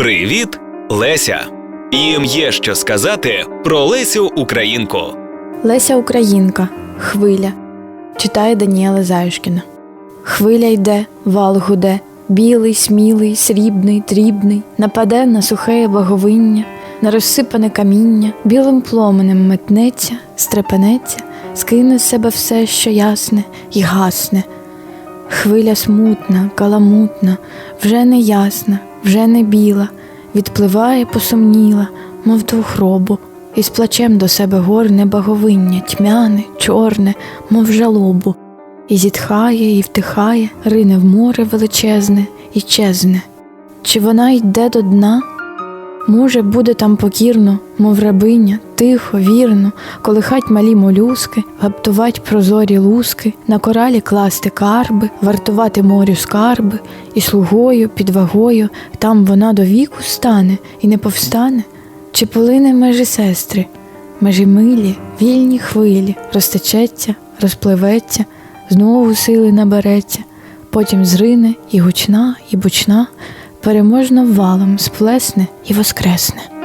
Привіт, Леся! Їм є що сказати про Лесю Українку. Леся Українка, хвиля. Читає Даніела Заюшкіна. Хвиля йде, вал гуде, білий, смілий, срібний, дрібний, нападе на сухе благовиння, на розсипане каміння, білим пломенем метнеться, стрепенеться, скине з себе все, що ясне, і гасне. Хвиля смутна, каламутна, вже не ясна, вже не біла, відпливає посумніла, мов двохробу, і з плачем до себе горне баговиння, тьмяне, чорне, мов жалобу, і зітхає, і втихає, рине в море величезне і чезне. Чи вона йде до дна? Може, буде там покірно, мов рабиня, тихо, вірно, колихать малі молюски, гаптувать прозорі луски, на коралі класти карби, вартувати морю скарби, і слугою, під вагою, там вона до віку стане і не повстане, чи полине межі сестри, межі милі, вільні хвилі, розтечеться, розпливеться, знову сили набереться, потім зрине і гучна, і бучна, переможно валом сплесне і воскресне.